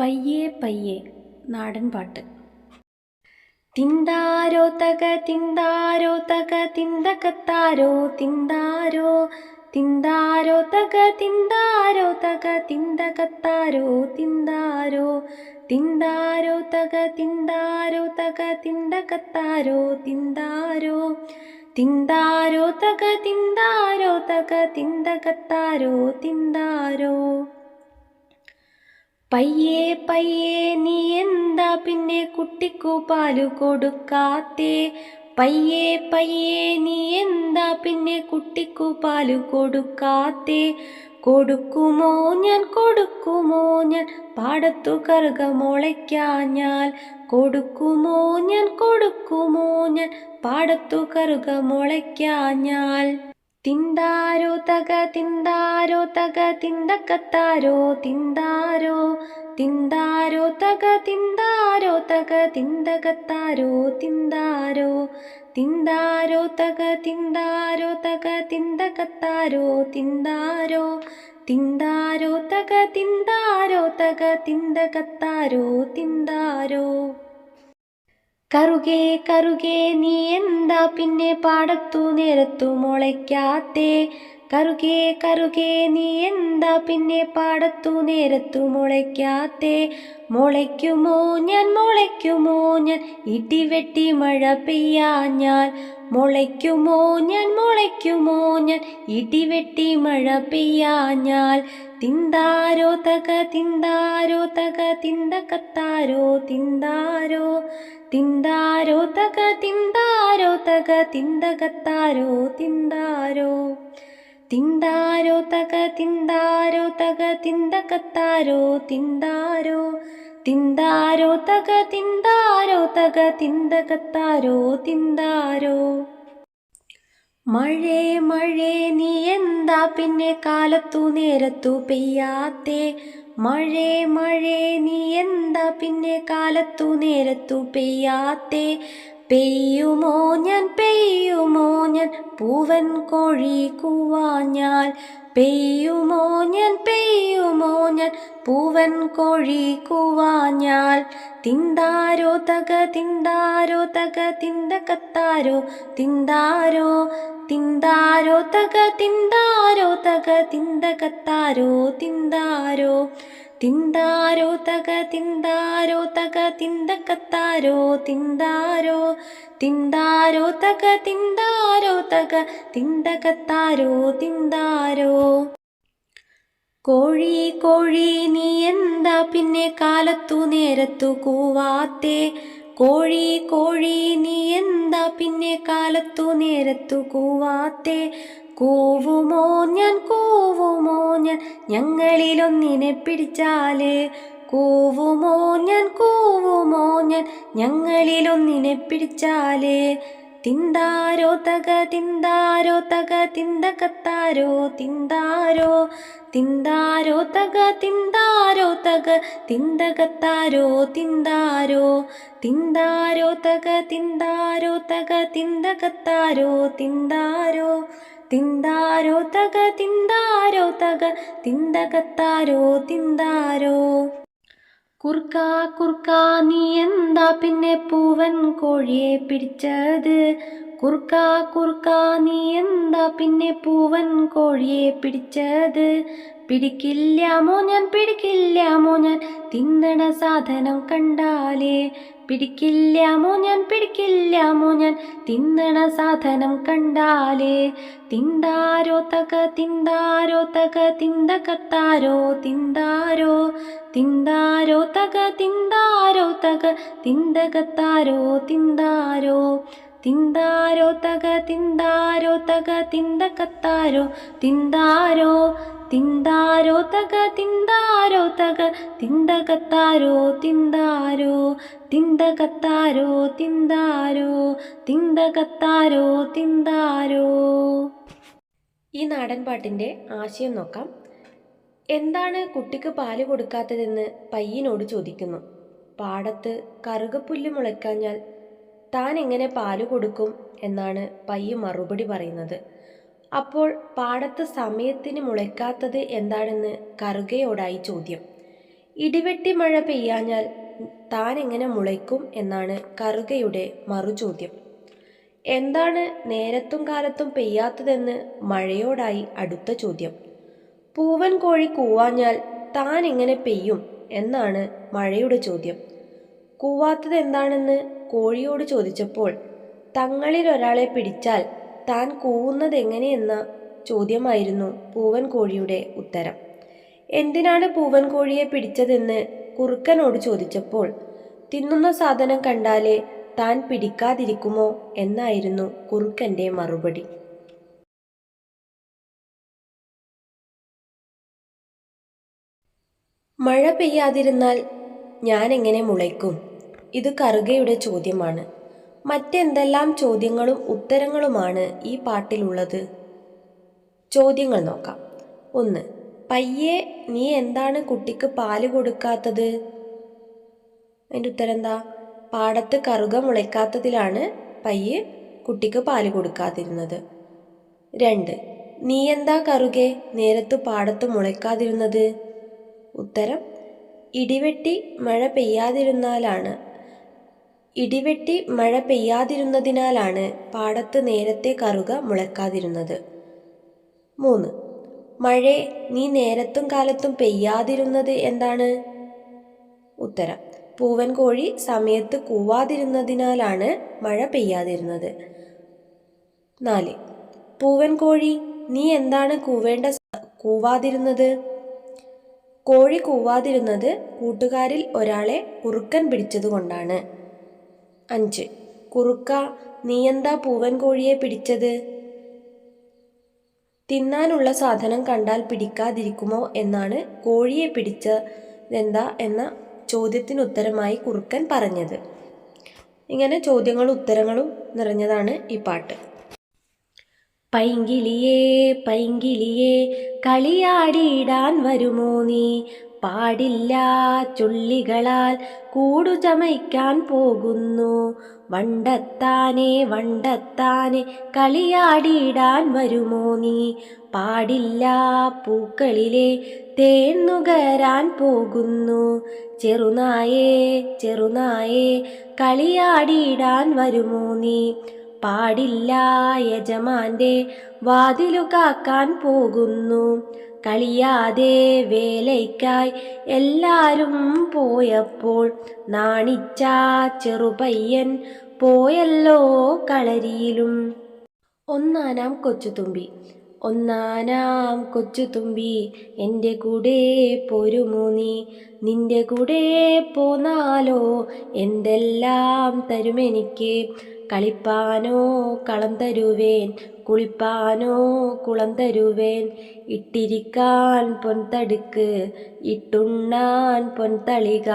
പയ്യെ പയ്യെ നാടൻ പാട്ട്. തിന്താരോ തക തിന്താരോ തക തിന്തകത്താരോ തിന്താരോ തിന്താരോ തക തിന്താരോ തക തിന്തകത്താരോ തിന്താരോ തിന്താരോ തക തിന്താരോ തക തിന്തകത്താരോ തിന്താരോ തിന്താരോ തക തിന്താരോ തക തിന്തകത്താരോ തിന്താരോ. പയ്യെ പയ്യെ നീ എന്താ പിന്നെ കുട്ടിക്കു പാലു കൊടുക്കാത്തേ? പയ്യെ പയ്യെ നീ എന്താ പിന്നെ കുട്ടിക്കു പാലു കൊടുക്കാത്തേ? കൊടുക്കുമോ ഞാൻ കൊടുക്കുമോ ഞാൻ? പാടത്തു കറുക മുളയ്ക്കാഞ്ഞാൽ കൊടുക്കുമോ ഞാൻ കൊടുക്കുമോ ഞാൻ? പാടത്തു കറുക മുളയ്ക്കാഞ്ഞാൽ തിന്താരോ തക തിന്താരോ തക തിന്തക്കത്താരോ തിന്താരോ തിന്താരോ തക തിന്താരോ തക തിന്തകത്താരോ തിന്താരോ തിന്താരോ തക തിന്താരോ തക കറുകേ കറുകേ നീ എന്താ പിന്നെ പാടത്തു നേരത്തു മുളയ്ക്കാത്തേ? കറുകേ കറുകേ നീ എന്താ പിന്നെ പാടത്തു നേരത്തു മുളയ്ക്കാത്തേ? മുളയ്ക്കുമോ ഞാൻ മുളയ്ക്കുമോ ഞാൻ? ഇടിവെട്ടി മഴ പെയ്യാഞ്ഞാൽ മുളയ്ക്കുമോ ഞാൻ മുളയ്ക്കുമോ ഞാൻ? ഇടിവെട്ടി മഴ പെയ്യാഞ്ഞാൽ തിന്താരോ തക തിന്താരോ തക തിന്തകത്താരോ തിന്താരോ? തിന്താരോ തക തിന്താരോ തക തിന്തകത്താരോ തിന്താരോ? തിന്താരോ തക തിന്താരോ തക തിന്തകത്താരോ തിന്താരോ തിന്താരോ തക തിന്താരോ തക തിന്തകത്താരോ തിന്താരോ. മഴേ മഴേ നീ എന്താ പിന്നെ കാലത്തു നേരത്തു പെയ്യാത്തേ? മഴേ മഴേ നീ എന്താ പിന്നെ കാലത്തു നേരത്തു പെയ്യാത്തേ? പെയ്യുമോ ഞാൻ പെയ്യുമോ ഞാൻ പൂവൻ കോഴി കൂവാഞ്ഞാൽ. പെയ്യുമോ ഞാൻ പെയ്യുമോ ഞാൻ പൂവൻ കോഴി കൂവാഞ്ഞാൽ. തിന്താരോ തക തിന്താരോ തക തിന്ത കത്താരോ തിന്താരോ തിന്താരോ തക തിന്താരോ തക തിന്ത കത്താരോ തിന്താരോ തിന്താരോ തക തിന്താരോ തക തിന്തകത്താരോ തിന്താരോ തിന്താരോ തക തിന്താരോ തക തിന്തകത്താരോ തിന്താരോ. കോഴി കോഴി നീ എന്താ പിന്നെ കാലത്തു നേരത്തു കൂവാത്തേ? കോഴി കോഴി നീ എന്താ പിന്നെ കാലത്തു നേരത്തു കൂവാത്തേ? കൂവുമോ ഞാൻ കൂവുമോ ഞാൻ ഞങ്ങളിലൊന്നിനെ പിടിച്ചാൽ. കൂവുമോ ഞാൻ കൂവുമോ ഞാൻ ഞങ്ങളിലൊന്നിനെ പിടിച്ചാൽ. തിന്താരോ തക തിന്താരോ തക തിന്തകത്താരോ തിന്താരോ. തിന്താരോ തക തിന്താരോ തക തിന്തകത്താരോ തിന്താരോ. തിന്താരോ തക തിന്താരോ തക തിന്തകത്താരോ തിന്താരോ. തിന്താരോ തക തിന്താരോ തക തിന്തകത്താരോ തിന്താരോ. കുർക്ക കുർക്ക നീ എന്താ പിന്നെ പൂവൻ കോഴിയെ പിടിച്ചത്? കുർക്ക കുർക്ക നീ എന്താ പിന്നെ പൂവൻ കോഴിയെ പിടിച്ചത്? പിടിക്കില്ലാമോ ഞാൻ പിടിക്കില്ലാമോ ഞാൻ തിന്നണ സാധനം കണ്ടാലേ പിടിക്കില്ലാമോ ഞാൻ? പിടിക്കില്ലാമോ ഞാൻ? തിന്നണ സാധനം കണ്ടാലേ. തിന്താരോ തക തിന്താരോ തക തിന്തകത്താരോ തിന്താരോ തിന്താരോ തക തിന്താരോ തക തിന്തകത്താരോ തിന്താരോ തിന്താരോ തക തിന്താരോ തക തിന്തകത്താരോ തിന്താരോ തിന്താരോ തക തിന്താരോ തക തിന്തകത്താരോ തിന്താരോ തിന്താരോ തിന്തകത്താരോ തിന്താരോ ഈ നാടൻ പാട്ടിന്റെ ആശയം നോക്കാം. എന്താണ് കുട്ടിക്ക് പാൽ കൊടുക്കാത്തതെന്ന് പയ്യനോട് ചോദിക്കുന്നു. പാടത്ത് കറുകപ്പുല്ല് മുളയ്ക്കാഞ്ഞാൽ താൻ എങ്ങനെ പാൽ കൊടുക്കും എന്നാണ് പയ്യ് മറുപടി പറയുന്നത്. അപ്പോൾ പാടത്ത് സമയത്തിന് മുളയ്ക്കാത്തത് എന്താണെന്ന് കറുകയോടായി ചോദ്യം. ഇടിവെട്ടി മഴ പെയ്യാഞ്ഞാൽ താൻ എങ്ങനെ മുളയ്ക്കും എന്നാണ് കറുകയുടെ മറുചോദ്യം. എന്താണ് നേരത്തും കാലത്തും പെയ്യാത്തതെന്ന് മഴയോടായി അടുത്ത ചോദ്യം. പൂവൻ കോഴി കൂവാഞ്ഞാൽ താൻ എങ്ങനെ പെയ്യും എന്നാണ് മഴയുടെ ചോദ്യം. കൂവാത്തത് എന്താണെന്ന് കോഴിയോട് ചോദിച്ചപ്പോൾ തങ്ങളിൽ ഒരാളെ പിടിച്ചാൽ താൻ കൂവുന്നത് എങ്ങനെയെന്ന ചോദ്യമായിരുന്നു പൂവൻ കോഴിയുടെ ഉത്തരം. എന്തിനാണ് പൂവൻ കോഴിയെ പിടിച്ചതെന്ന് കുറുക്കനോട് ചോദിച്ചപ്പോൾ തിന്നുന്ന സാധനം കണ്ടാലേ താൻ പിടിക്കാതിരിക്കുമോ? എന്നായിരുന്നു കുറുക്കന്റെ മറുപടി. മഴ പെയ്യാതിരുന്നാൽ ഞാൻ എങ്ങനെ മുളയ്ക്കും? ഇത് കറുകയുടെ ചോദ്യമാണ്. മറ്റെന്തെല്ലാം ചോദ്യങ്ങളും ഉത്തരങ്ങളുമാണ് ഈ പാട്ടിലുള്ളത്? ചോദ്യങ്ങൾ നോക്കാം. ഒന്ന് പയ്യെ നീ എന്താണ് കുട്ടിക്ക് പാൽ കൊടുക്കാത്തത്? അതിന്റെ ഉത്തരം എന്താ? പാടത്ത് കറുക മുളയ്ക്കാത്തതിലാണ് പയ്യെ കുട്ടിക്ക് പാൽ കൊടുക്കാതിരുന്നത്. രണ്ട് നീ എന്താ കറുകെ? നേരത്ത് പാടത്ത് മുളയ്ക്കാതിരുന്നത്? ഉത്തരം ഇടിവെട്ടി മഴ പെയ്യാതിരുന്നാലാണ് ഇടിവെട്ടി മഴ പെയ്യാതിരുന്നതിനാലാണ് പാടത്ത് നേരത്തെ കറുക മുളക്കാതിരുന്നത്. മൂന്ന്. മഴ നീ നേരത്തും കാലത്തും പെയ്യാതിരുന്നത് എന്താണ്? ഉത്തരം. പൂവൻ കോഴി സമയത്ത് കൂവാതിരുന്നതിനാലാണ് മഴ പെയ്യാതിരുന്നത്. നാല്. പൂവൻ കോഴി നീ എന്താണ് കൂവേണ്ട കൂവാതിരുന്നത്? കോഴി കൂവാതിരുന്നത് കൂട്ടുകാരിൽ ഒരാളെ കുറുക്കൻ പിടിച്ചതുകൊണ്ടാണ്. അഞ്ച്. കുറുക്ക നീയെന്താ പൂവൻ കോഴിയെ പിടിച്ചത്? തിന്നാനുള്ള സാധനം കണ്ടാൽ പിടിക്കാതിരിക്കുമോ എന്നാണ് കോഴിയെ പിടിച്ചതെന്താ എന്ന ചോദ്യത്തിന് ഉത്തരമായി കുറുക്കൻ പറഞ്ഞത്. ഇങ്ങനെ ചോദ്യങ്ങളും ഉത്തരങ്ങളും നിറഞ്ഞതാണ് ഈ പാട്ട്. പൈങ്കിളിയേ പൈങ്കിളിയേ കളിയാടിയിടാൻ വരുമോ നീ? പാടില്ല ചുള്ളികളാൽ കൂടു ചമയ്ക്കാൻ പോകുന്നു. വണ്ടത്താനെ വണ്ടത്താനെ കളിയാടിയിടാൻ വരുമോ നീ? പാടില്ല പൂക്കളിലെ തേൻ പോകുന്നു. ചെറുനായേ ചെറുനായേ കളിയാടിയിടാൻ വരുമോ നീ? പാടില്ല യജമാന്റെ വാതിലു കാക്കാൻ പോകുന്നു. കളിയാതെ വേലയ്ക്കായി എല്ലാരും പോയപ്പോൾ നാണിച്ച ചെറുപയ്യൻ പോയല്ലോ കളരിയിലും. ഒന്നാനാം കൊച്ചുതുമ്പി. ഒന്നാനാം കൊച്ചു തുമ്പി എന്റെ കൂടെ പോരുമോ നീ? നിന്റെ കൂടെ പോന്നാലോ? എന്തെല്ലാം തരുമെനിക്ക് കളിപ്പാനോ കളം തരുവേൻ കുളിപ്പാനോ കുളം തരുവേൻ. ഇട്ടിരിക്കാൻ പൊൻതടുക്ക് ഇട്ടുണ്ണാൻ പൊൻതളിക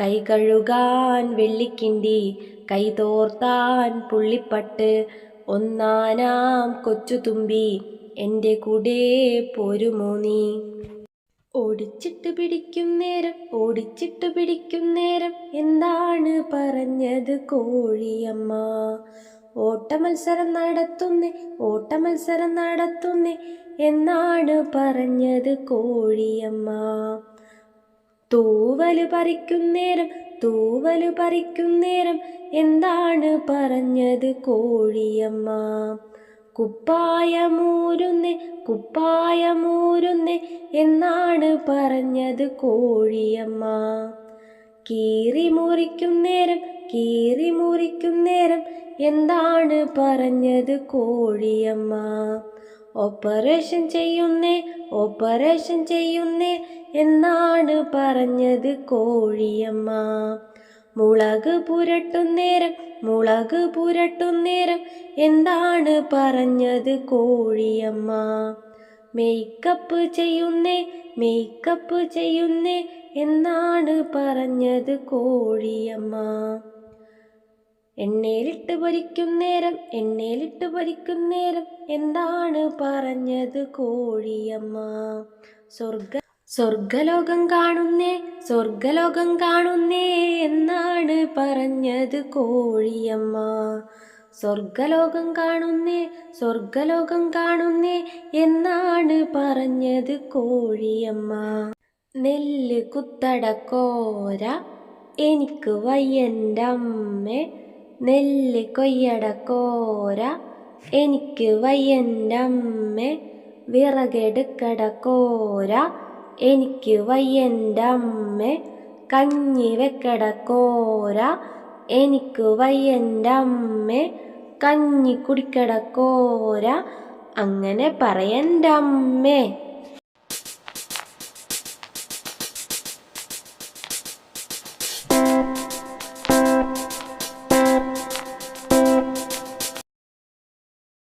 കൈ കഴുകാൻ വെള്ളിക്കിണ്ടി കൈ തോർത്താൻ പുള്ളിപ്പട്ട്. ഒന്നാനാം കൊച്ചുതുമ്പി എന്റെ കൂടെ പോരുമോ നീ? ഓടിച്ചിട്ട് പിടിക്കും നേരം ഓടിച്ചിട്ട് പിടിക്കും നേരം. എന്താണ് പറഞ്ഞത് കോഴിയമ്മ? ഓട്ടമത്സരം നടത്തുന്നേ ഓട്ടമത്സരം നടത്തുന്നേ. എന്നാണ് പറഞ്ഞത് കോഴിയമ്മ? തൂവൽ പറിക്കുന്നേരം തൂവൽ പറിക്കുന്നേരം എന്താണ് പറഞ്ഞത് കോഴിയമ്മ? കുപ്പായമൂരുന്നേ കുപ്പായമൂരുന്ന് എന്നാണ് പറഞ്ഞത് കോഴിയമ്മ. കീറി മുറിക്കുന്നേരം കീറി മുറിക്കുന്നേരം എന്താണ് പറഞ്ഞത് കോഴിയമ്മ. ഓപ്പറേഷൻ ചെയ്യുന്നേ ഓപ്പറേഷൻ ചെയ്യുന്നേ എന്നാണ് പറഞ്ഞത് കോഴിയമ്മ. മുളക് പുരട്ടുന്നേരം മുളക് പുരട്ടുന്നേരം എന്താണ് പറഞ്ഞത് കോഴിയമ്മ? മേക്കപ്പ് ചെയ്യുന്നേ മേക്കപ്പ് ചെയ്യുന്നേ എന്നാണ് പറഞ്ഞത് കോഴിയമ്മ? എണ്ണയിലിട്ട് പൊരിക്കുന്നേരം എണ്ണയിലിട്ട് പൊരിക്കുന്നേരം എന്താണ് പറഞ്ഞത് കോഴിയമ്മ? സ്വർഗ സ്വർഗലോകം കാണുന്നേ സ്വർഗലോകം കാണുന്നേ എന്നാണ് പറഞ്ഞത് കോഴിയമ്മ. സ്വർഗലോകം കാണുന്നേ സ്വർഗലോകം കാണുന്നേ എന്നാണ് പറഞ്ഞത് കോഴിയമ്മ. നെല്ല് കുത്തടക്കോര എനിക്ക് വയ്യന്റമ്മേ. നെല്ല് കൊയ്യടക്കോര എനിക്ക് വയ്യന്റമ്മേ. വിറകെടുക്കടക്കോര എനിക്ക് വയ്യന്റമ്മേ കഞ്ഞി വെക്കട കോര എനിക്ക് വയ്യന്റമ്മേ കഞ്ഞി കുടിക്കട കോര അങ്ങനെ പറയന്റമ്മേ.